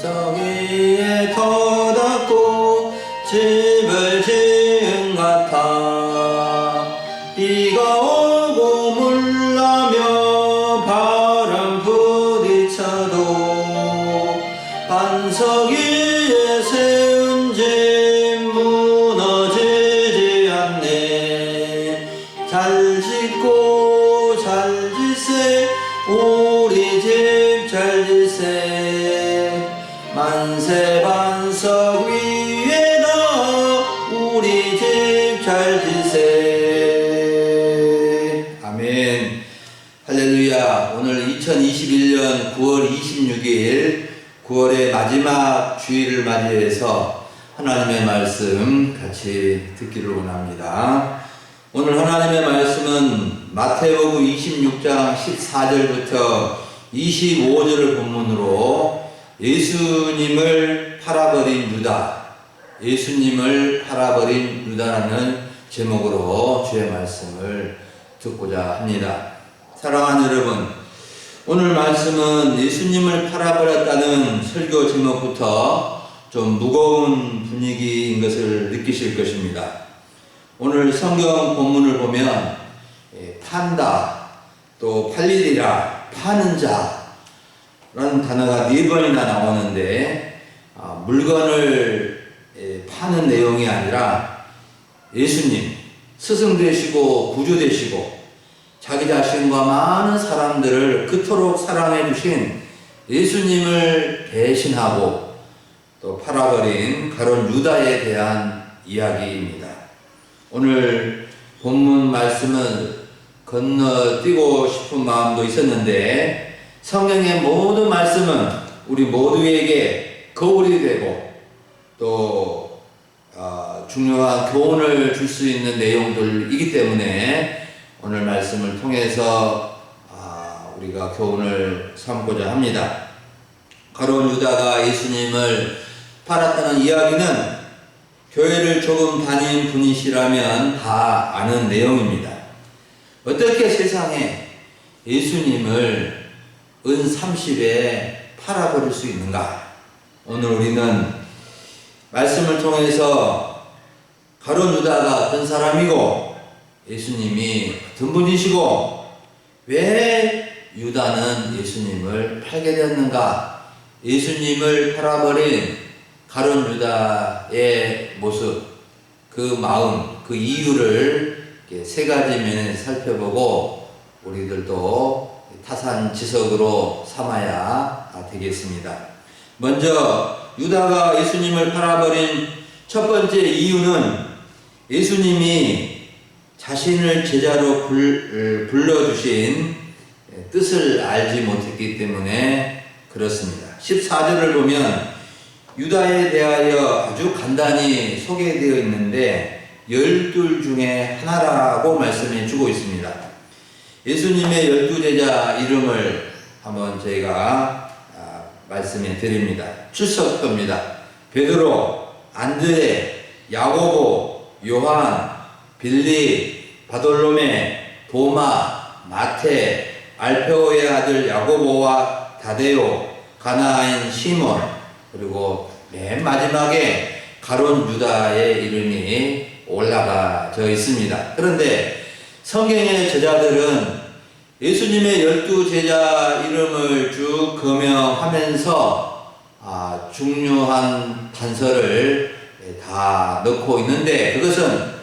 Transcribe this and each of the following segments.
반석위에 터닫고 마지막 주일을 맞이해서 하나님의 말씀 같이 듣기를 원합니다. 오늘 하나님의 말씀은 마태복음 26장 14절부터 25절을 본문으로 예수님을 팔아버린 유다, 예수님을 팔아버린 유다라는 제목으로 주의 말씀을 듣고자 합니다. 사랑하는 여러분, 오늘 말씀은 예수님을 팔아버렸다는 설교 제목부터 좀 무거운 분위기인 것을 느끼실 것입니다. 오늘 성경 본문을 보면 예, 판다, 또 팔리리라, 파는 자라는 단어가 네 번이나 나오는데 아, 물건을 예, 파는 내용이 아니라 예수님 스승 되시고 구주 되시고 자기 자신과 많은 사람들을 그토록 사랑해 주신 예수님을 배신하고 또 팔아버린 가론 유다에 대한 이야기입니다. 오늘 본문 말씀은 건너뛰고 싶은 마음도 있었는데 성경의 모든 말씀은 우리 모두에게 거울이 되고 또 어, 중요한 교훈을 줄 수 있는 내용들이기 때문에 오늘 말씀을 통해서 아, 우리가 교훈을 삼고자 합니다. 가론 유다가 예수님을 팔았다는 이야기는 교회를 조금 다닌 분이시라면 다 아는 내용입니다. 어떻게 세상에 예수님을 은 30에 팔아버릴 수 있는가? 오늘 우리는 말씀을 통해서 가론 유다가 어떤 사람이고 예수님이 어떤 분이시고 왜 유다는 예수님을 팔게 되었는가? 예수님을 팔아버린 가론 유다의 모습, 그 마음, 그 이유를 세 가지 면에 살펴보고 우리들도 타산지석으로 삼아야 되겠습니다. 먼저 유다가 예수님을 팔아버린 첫 번째 이유는 예수님이 자신을 제자로 불, 불러주신 뜻을 알지 못했기 때문에 그렇습니다. 14절을 보면 유다에 대하여 아주 간단히 소개되어 있는데 열둘 중에 하나라고 말씀해 주고 있습니다. 예수님의 열두 제자 이름을 한번 저희가 아, 말씀해 드립니다. 출석도입니다. 베드로, 안드레, 야고보, 요한, 빌리, 바돌로메, 도마, 마테, 알페오의 아들 야고보와 다데오, 가나인 시몬, 그리고 맨 마지막에 가론 유다의 이름이 올라가져 있습니다. 그런데 성경의 제자들은 예수님의 열두 제자 이름을 쭉 거명하면서 아, 중요한 단서를 다 넣고 있는데 그것은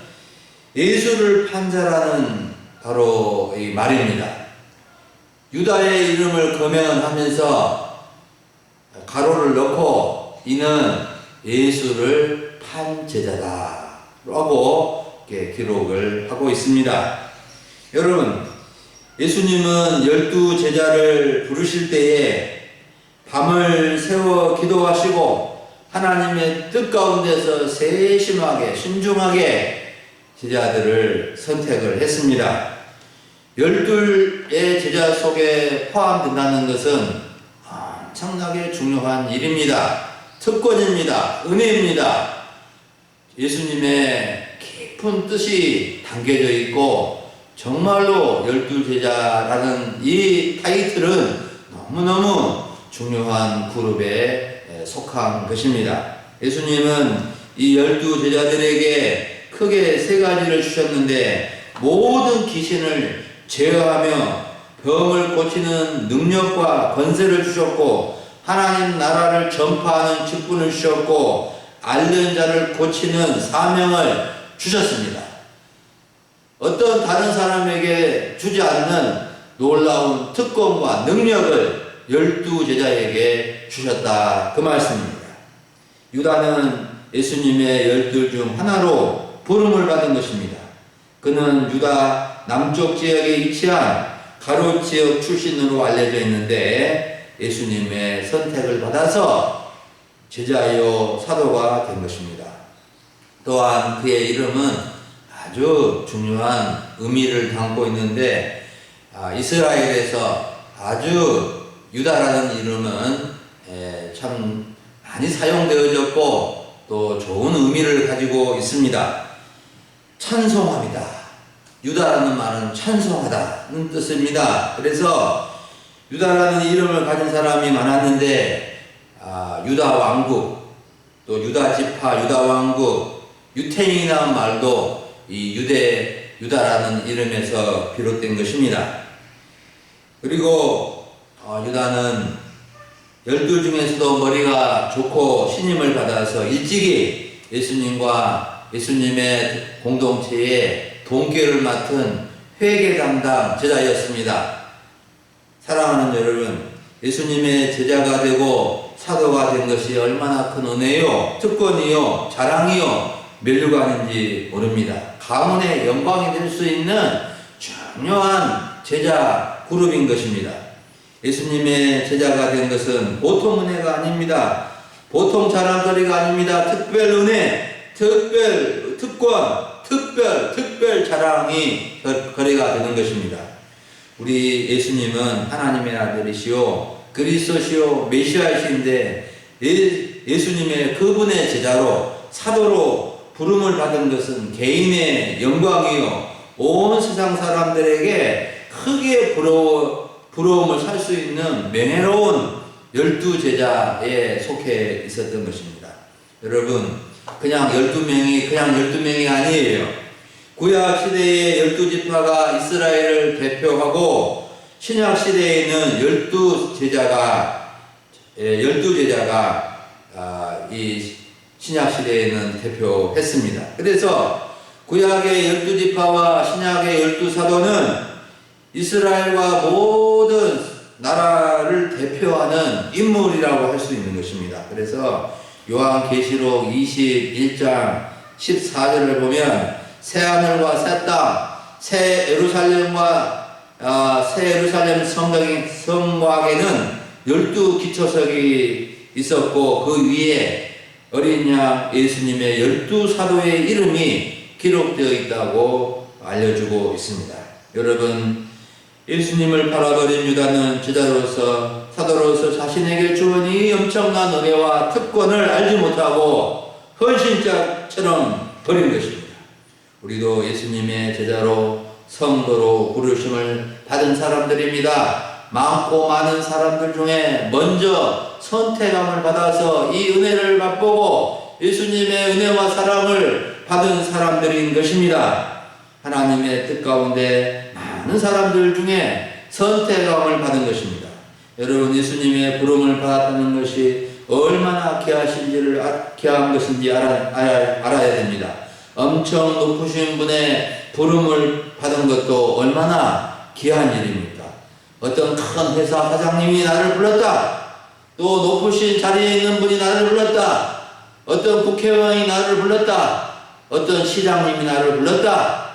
예수를 판자라는 바로 이 말입니다. 유다의 이름을 거명하면서 가로를 넣고 이는 예수를 판 제자다 라고 기록을 하고 있습니다. 여러분, 예수님은 열두 제자를 부르실 때에 밤을 세워 기도하시고 하나님의 뜻 가운데서 세심하게 신중하게 제자들을 선택을 했습니다. 열둘의 제자 속에 포함된다는 것은 엄청나게 중요한 일입니다. 특권입니다. 은혜입니다. 예수님의 깊은 뜻이 담겨져 있고 정말로 열두 제자라는 이 타이틀은 너무너무 중요한 그룹에 에, 속한 것입니다. 예수님은 이 열두 제자들에게 크게 세 가지를 주셨는데 모든 귀신을 제어하며 병을 고치는 능력과 권세를 주셨고 하나님 나라를 전파하는 직분을 주셨고 앓는 자를 고치는 사명을 주셨습니다. 어떤 다른 사람에게 주지 않는 놀라운 특권과 능력을 열두 제자에게 주셨다. 그 말씀입니다. 유다는 예수님의 열둘 중 하나로 부름을 받은 것입니다. 그는 유다 남쪽 지역에 위치한 가롯 지역 출신으로 알려져 있는데 예수님의 선택을 받아서 제자요 사도가 된 것입니다. 또한 그의 이름은 아주 중요한 의미를 담고 있는데 아, 이스라엘에서 아주 유다라는 이름은 에, 참 많이 사용되어졌고 또 좋은 의미를 가지고 있습니다. 찬송합니다. 유다라는 말은 찬송하다는 뜻입니다. 그래서 유다라는 이름을 가진 사람이 많았는데 아, 유다 왕국 또 유다 지파 유다 왕국 유태인이라는 말도 이 유대 유다라는 이름에서 비롯된 것입니다. 그리고 어, 유다는 열둘 중에서도 머리가 좋고 신임을 받아서 일찍이 예수님과 예수님의 공동체에 동교를 맡은 회계 담당 제자였습니다. 사랑하는 여러분, 예수님의 제자가 되고 사도가 된 것이 얼마나 큰 은혜요, 특권이요, 자랑이요, 멸류관인지 모릅니다. 가문의 영광이 될 수 있는 중요한 제자 그룹인 것입니다. 예수님의 제자가 된 것은 보통 은혜가 아닙니다. 보통 자랑거리가 아닙니다. 특별 은혜, 특별 특권, 특별 특별 자랑이 거- 거래가 되는 것입니다. 우리 예수님은 하나님의 아들이시오 그리스도시오 메시아이신데 예, 예수님의 그분의 제자로 사도로 부름을 받은 것은 개인의 영광이요 온 세상 사람들에게 크게 부러워, 부러움을 살 수 있는 명예로운 열두 제자에 속해 있었던 것입니다. 여러분 그냥 열두 명이 그냥 열두 명이 아니에요. 구약 시대의 열두 지파가 이스라엘을 대표하고 신약 시대에는 열두 제자가 예, 열두 제자가 아, 이 신약 시대에는 대표했습니다. 그래서 구약의 열두 지파와 신약의 열두 사도는 이스라엘과 모든 나라를 대표하는 인물이라고 할 수 있는 것입니다. 그래서 요한계시록 21장 14절을 보면 새 하늘과 새 땅, 새 예루살렘과 아, 새 예루살렘 성곽에, 성곽에는 열두 기초석이 있었고 그 위에 어린 양 예수님의 열두 사도의 이름이 기록되어 있다고 알려주고 있습니다. 여러분 예수님을 팔아버린 유다는 제자로서 사도로서 자신에게 주은 이 엄청난 은혜와 특권을 알지 못하고 헌신자처럼 버린 것입니다. 우리도 예수님의 제자로 성도로 부르심을 받은 사람들입니다. 많고 많은 사람들 중에 먼저 선택함을 받아서 이 은혜를 맛보고 예수님의 은혜와 사랑을 받은 사람들인 것입니다. 하나님의 뜻 가운데 많은 사람들 중에 선택함을 받은 것입니다. 여러분 예수님의 부름을 받았다는 것이 얼마나 귀하신지를 아- 귀한 것인지 알아, 알아, 알아야 됩니다. 엄청 높으신 분의 부름을 받은 것도 얼마나 귀한 일입니까? 어떤 큰 회사 사장님이 나를 불렀다. 또 높으신 자리에 있는 분이 나를 불렀다. 어떤 국회의원이 나를 불렀다. 어떤 시장님이 나를 불렀다.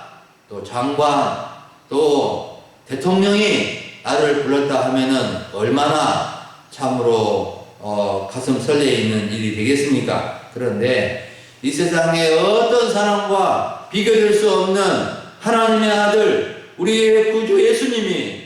또 장관, 또 대통령이 나를 불렀다 하면은 얼마나 참으로 어, 가슴 설레 있는 일이 되겠습니까? 그런데 이 세상에 어떤 사람과 비교될 수 없는 하나님의 아들, 우리의 구주 예수님이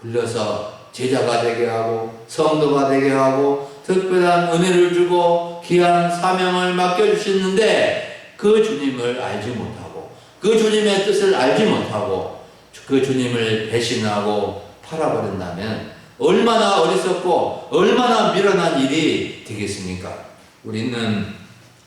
불러서 제자가 되게 하고 성도가 되게 하고 특별한 은혜를 주고 귀한 사명을 맡겨주시는데 그 주님을 알지 못하고 그 주님의 뜻을 알지 못하고 그 주님을 배신하고 팔아버린다면 얼마나 어리석고 얼마나 미련한 일이 되겠습니까? 우리는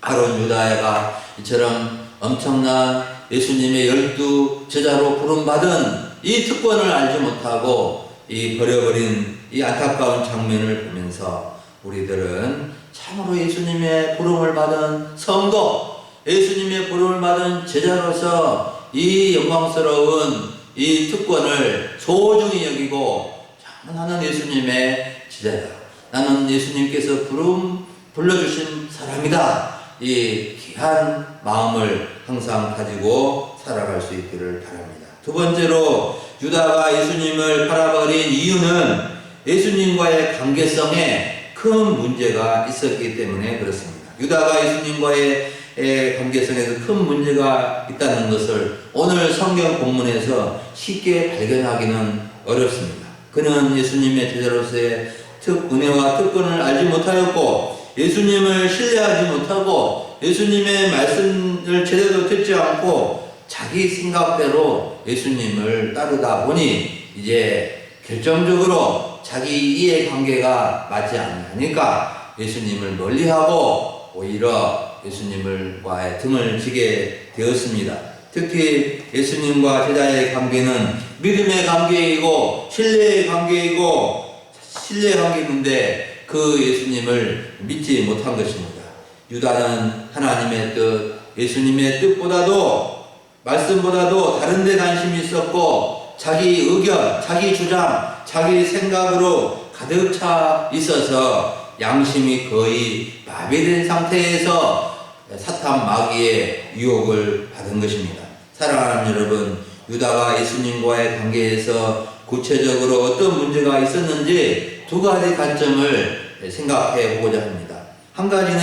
아론 유다가 이처럼 엄청난 예수님의 열두 제자로 부름받은 이 특권을 알지 못하고 이 버려버린 이 안타까운 장면을 보면서 우리들은 참으로 예수님의 부름을 받은 성도, 예수님의 부름을 받은 제자로서 이 영광스러운 이 특권을 소중히 여기고 참 나는 예수님의 제자다. 나는 예수님께서 부름 불러주신 사람이다. 이 귀한 마음을 항상 가지고 살아갈 수 있기를 바랍니다. 두 번째로 유다가 예수님을 팔아버린 이유는 예수님과의 관계성에 큰 문제가 있었기 때문에 그렇습니다. 유다가 예수님과의 에, 관계성에서 큰 문제가 있다는 것을 오늘 성경 본문에서 쉽게 발견하기는 어렵습니다. 그는 예수님의 제자로서의 특, 은혜와 특권을 알지 못하였고 예수님을 신뢰하지 못하고 예수님의 말씀을 제대로 듣지 않고 자기 생각대로 예수님을 따르다 보니 이제 결정적으로 자기 이해관계가 맞지 않으니까 예수님을 멀리하고 오히려 예수님을과의 등을 지게 되었습니다. 특히 예수님과 제자의 관계는 믿음의 관계이고 신뢰의 관계이고 신뢰의 관계인데 그 예수님을 믿지 못한 것입니다. 유다는 하나님의 뜻, 예수님의 뜻보다도 말씀보다도 다른 데 관심이 있었고 자기 의견, 자기 주장, 자기 생각으로 가득 차 있어서 양심이 거의 마비된 상태에서 사탄 마귀의 유혹을 받은 것입니다. 사랑하는 여러분, 유다가 예수님과의 관계에서 구체적으로 어떤 문제가 있었는지 두 가지 관점을 생각해 보고자 합니다. 한 가지는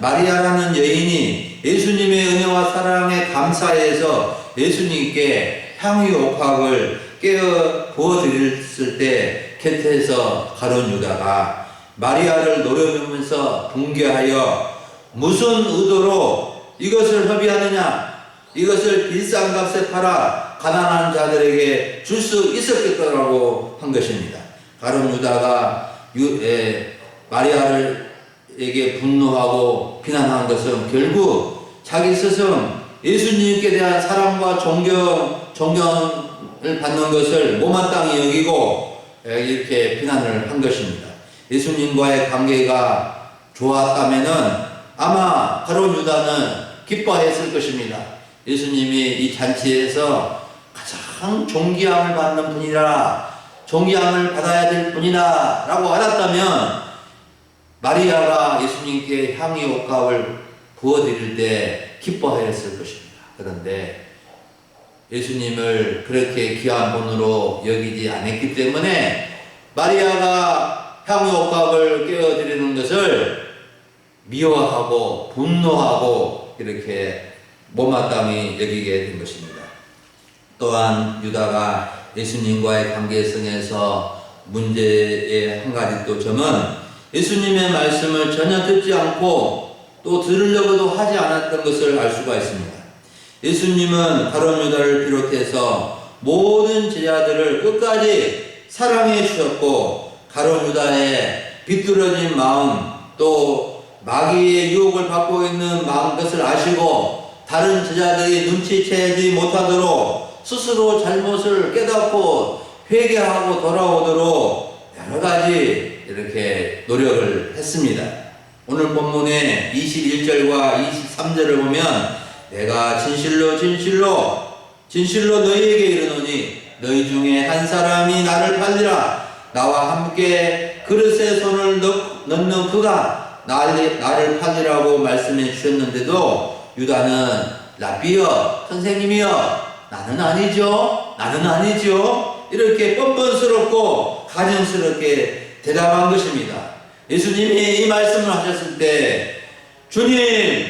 마리아라는 여인이 예수님의 은혜와 사랑에 감사해서 예수님께 향유 옥합을 깨어 부어드렸을 때 곁에서 가론 유다가 마리아를 노려보면서 붕괴하여 무슨 의도로 이것을 협의하느냐 이것을 비싼 값에 팔아 가난한 자들에게 줄 수 있었겠다라고 한 것입니다. 가론 유다가 유, 에, 마리아를에게 분노하고 비난한 것은 결국 자기 스승 예수님께 대한 사랑과 존경, 존경을 받는 것을 못마땅히 여기고 에, 이렇게 비난을 한 것입니다. 예수님과의 관계가 좋았다면은 아마 가론 유다는 기뻐했을 것입니다. 예수님이 이 잔치에서 가장 존귀함을 받는 분이라 존귀함을 받아야 될 분이다 라고 알았다면 마리아가 예수님께 향이 옥합을 부어드릴 때 기뻐하였을 것입니다. 그런데 예수님을 그렇게 귀한 분으로 여기지 않았기 때문에 마리아가 향유 옥합을 깨어드리는 것을 미워하고 분노하고 이렇게 못마땅히 여기게 된 것입니다. 또한 유다가 예수님과의 관계성에서 문제의 한 가지 또 점은 예수님의 말씀을 전혀 듣지 않고 또 들으려고도 하지 않았던 것을 알 수가 있습니다. 예수님은 가론 유다를 비롯해서 모든 제자들을 끝까지 사랑해 주셨고 가론 유다의 비뚤어진 마음 또 마귀의 유혹을 받고 있는 마음 것을 아시고 다른 제자들이 눈치채지 못하도록 스스로 잘못을 깨닫고 회개하고 돌아오도록 여러 가지 이렇게 노력을 했습니다. 오늘 본문의 21절과 23절을 보면 내가 진실로 진실로 진실로 너희에게 이르노니 너희 중에 한 사람이 나를 팔리라 나와 함께 그릇에 손을 넣, 넣는 그가 나를, 나를 팔리라고 말씀해 주셨는데도 유다는 라비여 선생님이여 나는 아니죠? 나는 아니죠? 이렇게 뻔뻔스럽고 가증스럽게 대답한 것입니다. 예수님이 이 말씀을 하셨을 때 주님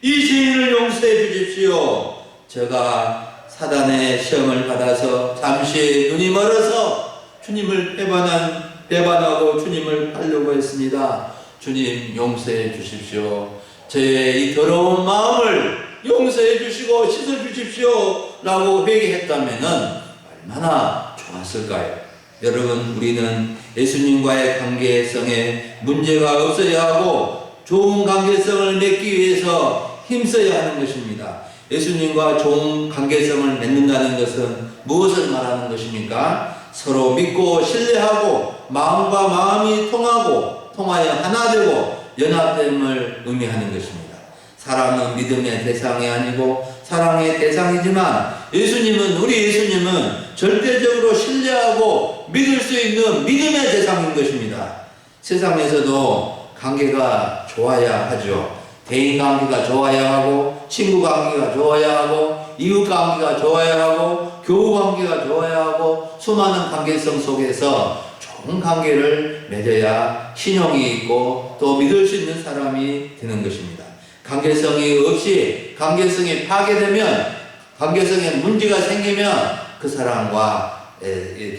이 죄인을 용서해 주십시오. 제가 사단의 시험을 받아서 잠시 눈이 멀어서 주님을 배반한 배반하고 주님을 팔려고 했습니다. 주님 용서해 주십시오. 제 이 더러운 마음을 용서해 주시고 씻어 주십시오. 라고 회개했다면 얼마나 좋았을까요? 여러분, 우리는 예수님과의 관계성에 문제가 없어야 하고 좋은 관계성을 맺기 위해서 힘써야 하는 것입니다. 예수님과 좋은 관계성을 맺는다는 것은 무엇을 말하는 것입니까? 서로 믿고 신뢰하고 마음과 마음이 통하고 통하여 하나 되고 연합됨을 의미하는 것입니다. 사람은 믿음의 대상이 아니고 사랑의 대상이지만 예수님은 우리 예수님은 절대적으로 신뢰하고 믿을 수 있는 믿음의 대상인 것입니다. 세상에서도 관계가 좋아야 하죠. 대인 관계가 좋아야 하고 친구 관계가 좋아야 하고 이웃 관계가 좋아야 하고 교우 관계가 좋아야 하고 수많은 관계성 속에서 좋은 관계를 맺어야 신용이 있고 또 믿을 수 있는 사람이 되는 것입니다. 관계성이 없이 관계성이 파괴되면 관계성에 문제가 생기면 그 사람과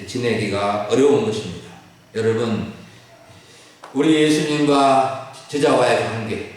지내기가 어려운 것입니다. 여러분 우리 예수님과 제자와의 관계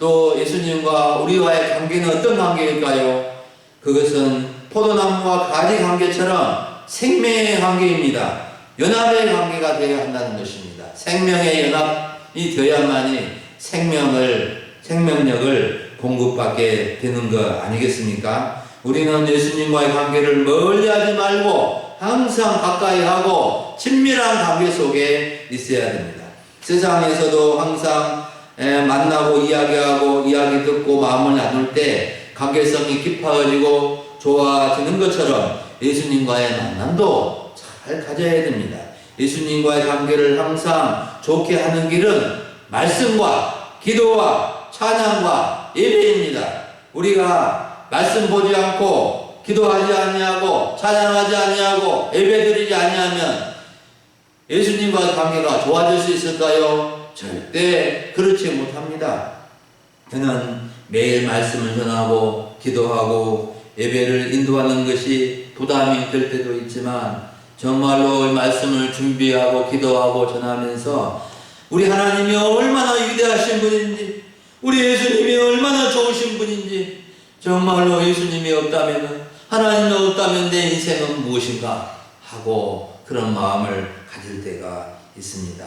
또 예수님과 우리와의 관계는 어떤 관계일까요? 그것은 포도나무와 가지 관계처럼 생명의 관계입니다. 연합의 관계가 되어야 한다는 것입니다. 생명의 연합이 되어야만이 생명을 생명력을 공급받게 되는 것 아니겠습니까? 우리는 예수님과의 관계를 멀리 하지 말고 항상 가까이 하고 친밀한 관계 속에 있어야 됩니다. 세상에서도 항상 에, 만나고 이야기하고 이야기 듣고 마음을 나눌 때 관계성이 깊어지고 좋아지는 것처럼 예수님과의 만남도 잘 가져야 됩니다. 예수님과의 관계를 항상 좋게 하는 길은 말씀과 기도와 찬양과 예배입니다. 우리가 말씀 보지 않고 기도하지 아니하고 찬양하지 아니하고 예배드리지 아니하면 예수님과의 관계가 좋아질 수 있을까요? 절대 그렇지 못합니다. 저는 매일 말씀을 전하고 기도하고 예배를 인도하는 것이 부담이 될 때도 있지만 정말로 말씀을 준비하고 기도하고 전하면서 우리 하나님이 얼마나 위대하신 분인지 우리 예수님이 얼마나 좋으신 분인지 정말로 예수님이 없다면 하나님이 없다면 내 인생은 무엇인가 하고 그런 마음을 가질 때가 있습니다.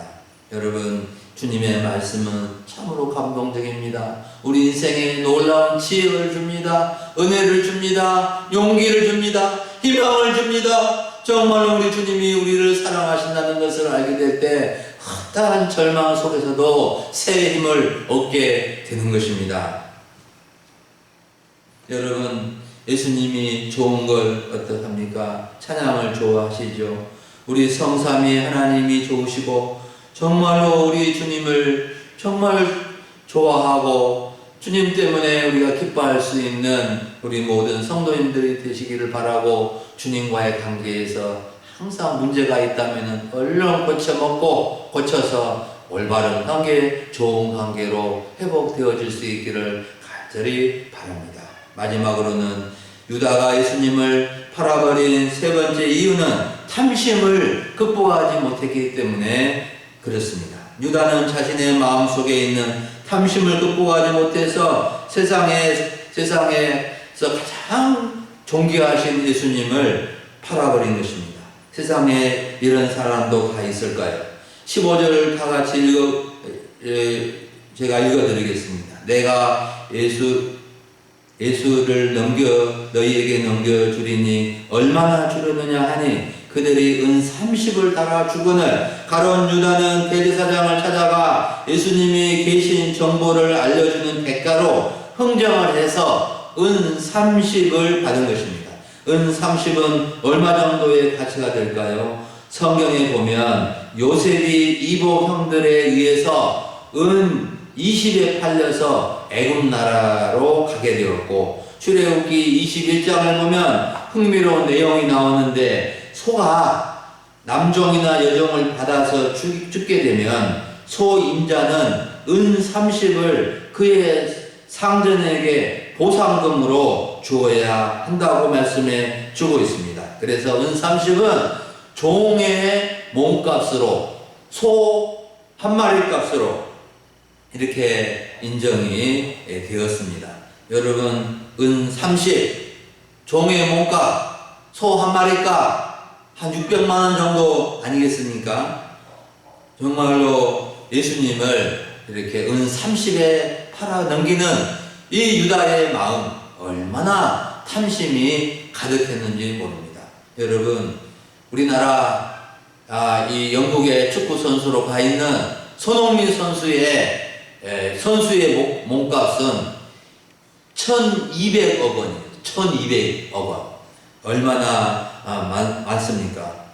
여러분 주님의 말씀은 참으로 감동적입니다. 우리 인생에 놀라운 지혜를 줍니다. 은혜를 줍니다. 용기를 줍니다. 희망을 줍니다. 정말로 우리 주님이 우리를 사랑하신다는 것을 알게 될 때 헛다한 절망 속에서도 새 힘을 얻게 되는 것입니다. 여러분 예수님이 좋은 걸 어떡합니까? 찬양을 좋아하시죠. 우리 성삼위 하나님이 좋으시고 정말로 우리 주님을 정말 좋아하고 주님 때문에 우리가 기뻐할 수 있는 우리 모든 성도님들이 되시기를 바라고 주님과의 관계에서 항상 문제가 있다면 얼른 고쳐먹고 고쳐서 올바른 관계, 좋은 관계로 회복되어질 수 있기를 간절히 바랍니다. 마지막으로는 유다가 예수님을 팔아버린 세 번째 이유는 탐심을 극복하지 못했기 때문에 그렇습니다. 유다는 자신의 마음속에 있는 탐심을 극복하지 못해서 세상에 세상에서 가장 존귀하신 예수님을 팔아버린 것입니다. 세상에 이런 사람도 다 있을까요? 15절 다 같이 읽어 에, 제가 읽어드리겠습니다. 내가 예수 예수를 넘겨 너희에게 넘겨 주리니 얼마나 주려느냐 하니 그들이 은 30을 달아 주거늘 가론 유다는 대제사장을 찾아가 예수님이 계신 정보를 알려주는 대가로 흥정을 해서 은 30을 받은 것입니다. 은 30은 얼마 정도의 가치가 될까요? 성경에 보면 요셉이 이복 형들에 의해서 은 20에 팔려서 애굽 나라로 가게 되었고 출애굽기 21장을 보면 흥미로운 내용이 나오는데 소가 남종이나 여종을 받아서 죽, 죽게 되면 소 임자는 은 30을 그의 상전에게 보상금으로 주어야 한다고 말씀해 주고 있습니다. 그래서 은 30은 종의 몸값으로 소 한 마리 값으로 이렇게 인정이 예, 되었습니다. 여러분, 은 30, 종의 몸값, 소 한 마리 값, 한 600만 원 정도 아니겠습니까? 정말로 예수님을 이렇게 은 30에 팔아 넘기는 이 유다의 마음 얼마나 탐심이 가득했는지 모릅니다. 여러분, 우리나라 아, 이 영국의 축구 선수로 가 있는 손흥민 선수의 에, 선수의 목- 몸값은 1,200억 원이에요. 1,200억 원. 얼마나 아, 많, 많습니까?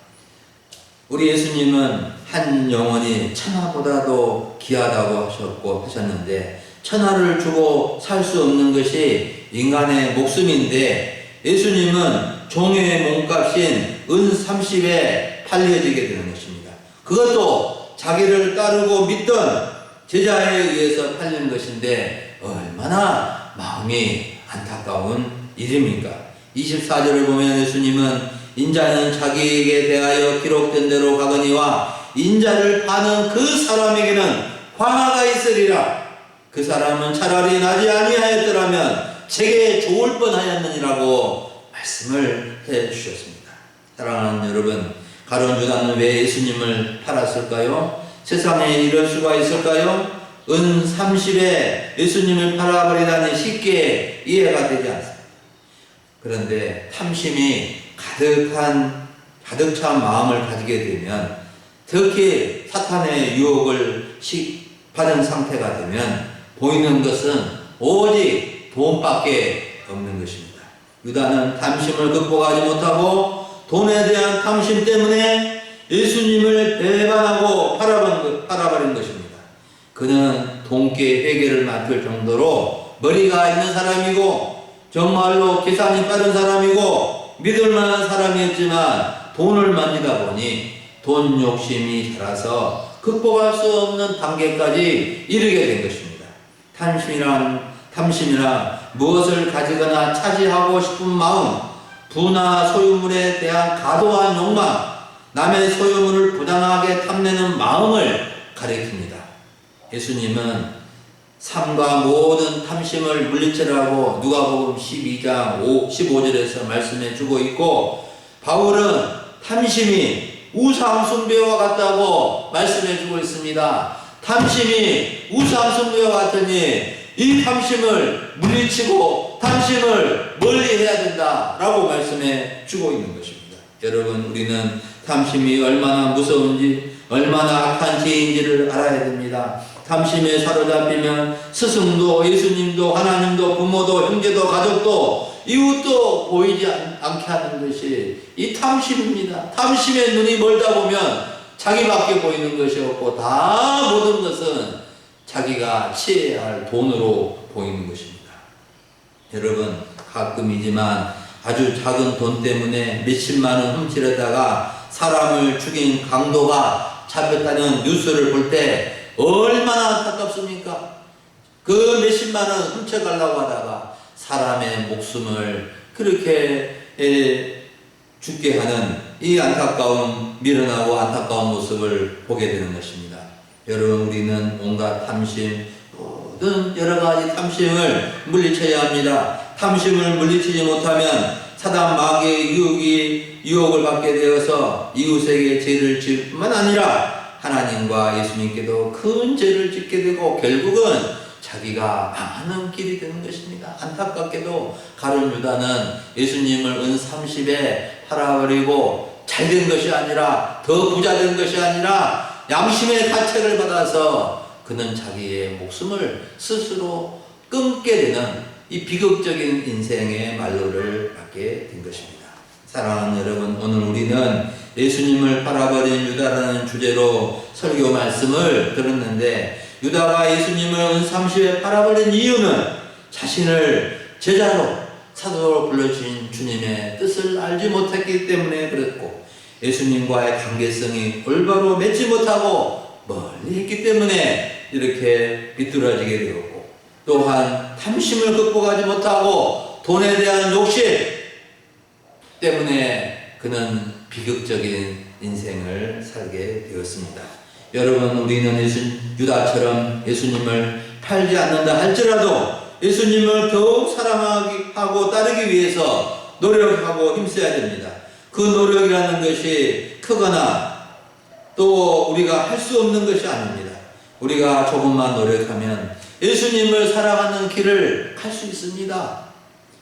우리 예수님은 한 영혼이 천하보다도 귀하다고 하셨고 하셨는데 천하를 주고 살 수 없는 것이 인간의 목숨인데 예수님은 종의 몸값인 은 30에 팔려지게 되는 것입니다. 그것도 자기를 따르고 믿던 제자에 의해서 팔린 것인데 얼마나 마음이 안타까운 일입니까? 24절을 보면 예수님은 인자는 자기에게 대하여 기록된 대로 가거니와 인자를 파는 그 사람에게는 화가 있으리라. 그 사람은 차라리 나지 아니하였더라면 제게 좋을 뻔하였느니라고 말씀을 해 주셨습니다. 사랑하는 여러분, 가론 유다는 왜 예수님을 팔았을까요? 세상에 이럴 수가 있을까요? 은 30에 예수님을 팔아버리다니 쉽게 이해가 되지 않습니다. 그런데 탐심이 가득한 가득 찬 마음을 가지게 되면 특히 사탄의 유혹을 시- 받은 상태가 되면 보이는 것은 오직 돈밖에 없는 것입니다. 유다는 탐심을 극복하지 못하고 돈에 대한 탐심 때문에 예수님을 배반하고 팔아버린 것입니다. 그는 돈께 회개를 맡을 정도로 머리가 있는 사람이고 정말로 계산이 빠른 사람이고 믿을 만한 사람이었지만 돈을 만지다 보니 돈 욕심이 자라서 극복할 수 없는 단계까지 이르게 된 것입니다. 탐심이란 탐심이란 무엇을 가지거나 차지하고 싶은 마음, 부나 소유물에 대한 과도한 욕망, 남의 소유물을 부당하게 탐내는 마음을 가리킵니다. 예수님은 삶과 모든 탐심을 물리치라고 누가복음 12장 5, 15절에서 말씀해 주고 있고 바울은 탐심이 우상 숭배와 같다고 말씀해 주고 있습니다. 탐심이 우상 숭배와 같으니 이 탐심을 물리치고 탐심을 멀리 해야 된다라고 말씀해 주고 있는 것입니다. 여러분 우리는 탐심이 얼마나 무서운지 얼마나 악한 죄인지를 알아야 됩니다. 탐심에 사로잡히면 스승도 예수님도 하나님도 부모도 형제도 가족도 이웃도 보이지 않, 않게 하는 것이 이 탐심입니다. 탐심에 눈이 멀다 보면 자기밖에 보이는 것이 없고 다 모든 것은 자기가 취해야 할 돈으로 보이는 것입니다. 여러분 가끔이지만 아주 작은 돈 때문에 몇십만 원 훔치려다가 사람을 죽인 강도가 잡혔다는 뉴스를 볼때 얼마나 안타깝습니까? 그 몇십만 원 훔쳐가려고 하다가 사람의 목숨을 그렇게 에, 죽게 하는 이 안타까운 미련하고 안타까운 모습을 보게 되는 것입니다. 여러분 우리는 온갖 탐심 모든 여러 가지 탐심을 물리쳐야 합니다. 탐심을 물리치지 못하면 사단 마귀의 유혹이 유혹을 받게 되어서 이웃에게 죄를 지을 뿐만 아니라 하나님과 예수님께도 큰 죄를 짓게 되고 결국은 자기가 망하는 길이 되는 것입니다. 안타깝게도 가론 유다는 예수님을 은 30에 팔아버리고 잘 된 것이 아니라 더 부자 된 것이 아니라 양심의 가책을 받아서 그는 자기의 목숨을 스스로 끊게 되는 이 비극적인 인생의 말로를 받게 된 것입니다. 사랑하는 여러분, 오늘 우리는 예수님을 팔아버린 유다라는 주제로 설교 말씀을 들었는데 유다가 예수님을 은 30에 팔아버린 이유는 자신을 제자로 사도로 불러주신 주님의 뜻을 알지 못했기 때문에 그랬고 예수님과의 관계성이 올바로 맺지 못하고 멀리 있기 때문에 이렇게 비뚤어지게 되었고 또한 탐심을 극복하지 못하고 돈에 대한 욕심 때문에 그는 비극적인 인생을 살게 되었습니다. 여러분 우리는 예수, 유다처럼 예수님을 팔지 않는다 할지라도 예수님을 더욱 사랑하고 따르기 위해서 노력하고 힘써야 됩니다. 그 노력이라는 것이 크거나 또 우리가 할 수 없는 것이 아닙니다. 우리가 조금만 노력하면 예수님을 사랑하는 길을 갈 수 있습니다.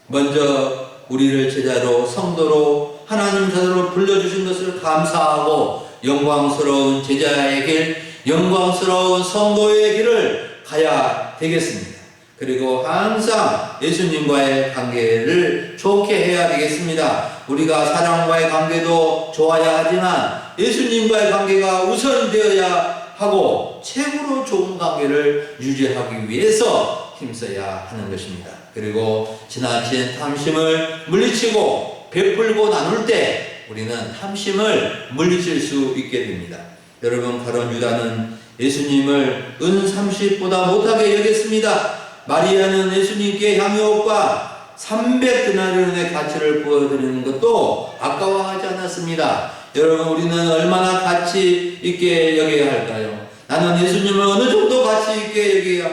먼저 우리를 제자로 성도로 하나님 자녀로 불러주신 것을 감사하고 영광스러운 제자의 길, 영광스러운 성도의 길을 가야 되겠습니다. 그리고 항상 예수님과의 관계를 좋게 해야 되겠습니다. 우리가 사람과의 관계도 좋아야 하지만 예수님과의 관계가 우선되어야 하고 최고로 좋은 관계를 유지하기 위해서 힘써야 하는 것입니다. 그리고 지나친 탐심을 물리치고 베풀고 나눌 때 우리는 탐심을 물리칠 수 있게 됩니다. 여러분 가론 유다는 예수님을 은 30보다 못하게 여겼습니다. 마리아는 예수님께 향유옷과 300드나리온의 가치를 부어드리는 것도 아까워하지 않았습니다. 여러분 우리는 얼마나 가치 있게 여겨야 할까요? 나는 예수님을 어느 정도 가치 있게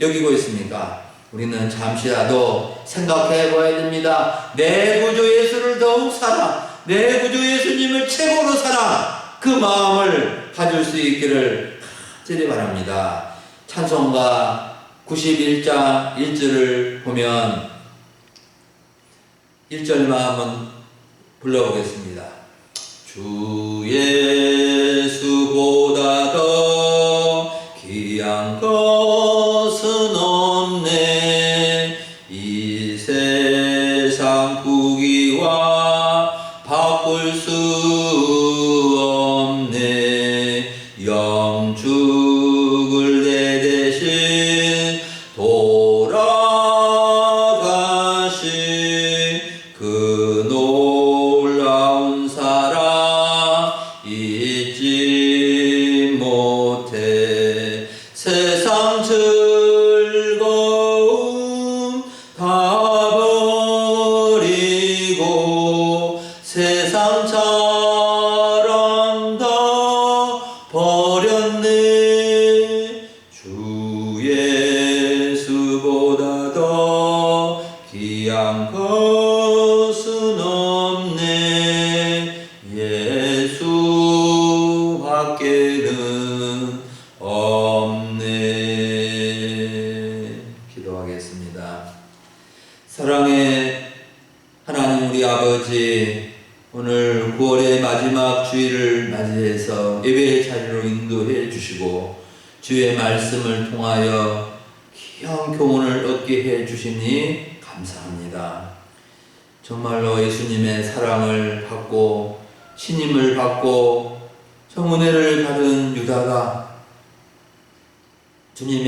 여기고 있습니까? 우리는 잠시라도 생각해 봐야 됩니다. 내 구주 예수를 더욱 사랑, 내 구주 예수님을 최고로 사랑, 그 마음을 가질 수 있기를 간절히 바랍니다. 찬송가 91장 1절을 보면 1절만 한번 불러보겠습니다. 주 예수보다 더 귀한 것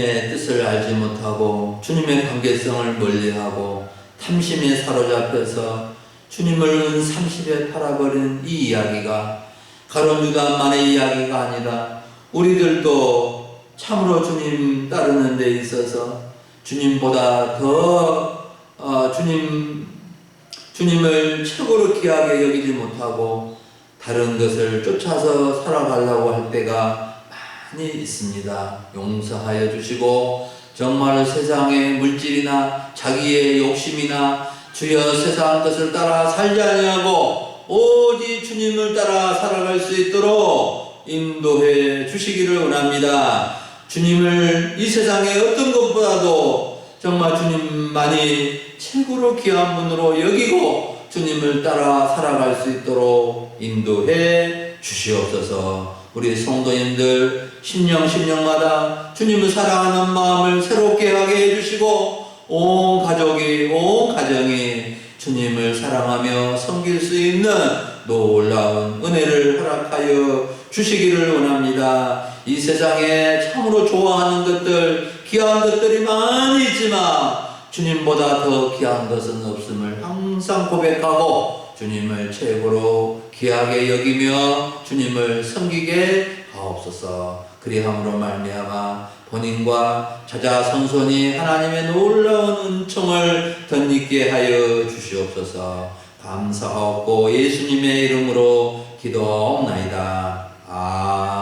주님의 뜻을 알지 못하고 주님의 관계성을 멀리하고 탐심에 사로잡혀서 주님을 은 30에 팔아버린 이 이야기가 가론 유다만의 이야기가 아니라 우리들도 참으로 주님 따르는 데 있어서 주님보다 더 어, 주님 주님을 최고로 귀하게 여기지 못하고 다른 것을 쫓아서 살아가려고 할 때가 많이 있습니다. 용서하여 주시고 정말 세상의 물질이나 자기의 욕심이나 주여 세상 것을 따라 살지 아니하고 오직 주님을 따라 살아갈 수 있도록 인도해 주시기를 원합니다. 주님을 이 세상의 어떤 것보다도 정말 주님만이 최고로 귀한 분으로 여기고 주님을 따라 살아갈 수 있도록 인도해 주시옵소서. 우리 성도님들 심령 심령마다 주님을 사랑하는 마음을 새롭게 하게 해주시고 온 가족이 온 가정이 주님을 사랑하며 섬길 수 있는 놀라운 은혜를 허락하여 주시기를 원합니다. 이 세상에 참으로 좋아하는 것들, 귀한 것들이 많이 있지만 주님보다 더 귀한 것은 없음을 항상 고백하고 주님을 최고로 귀하게 여기며 주님을 섬기게 하옵소서. 그리함으로 말미암아 본인과 자자 선손이 하나님의 놀라운 은총을 덧입게 하여 주시옵소서. 감사하옵고 예수님의 이름으로 기도옵나이다. 아.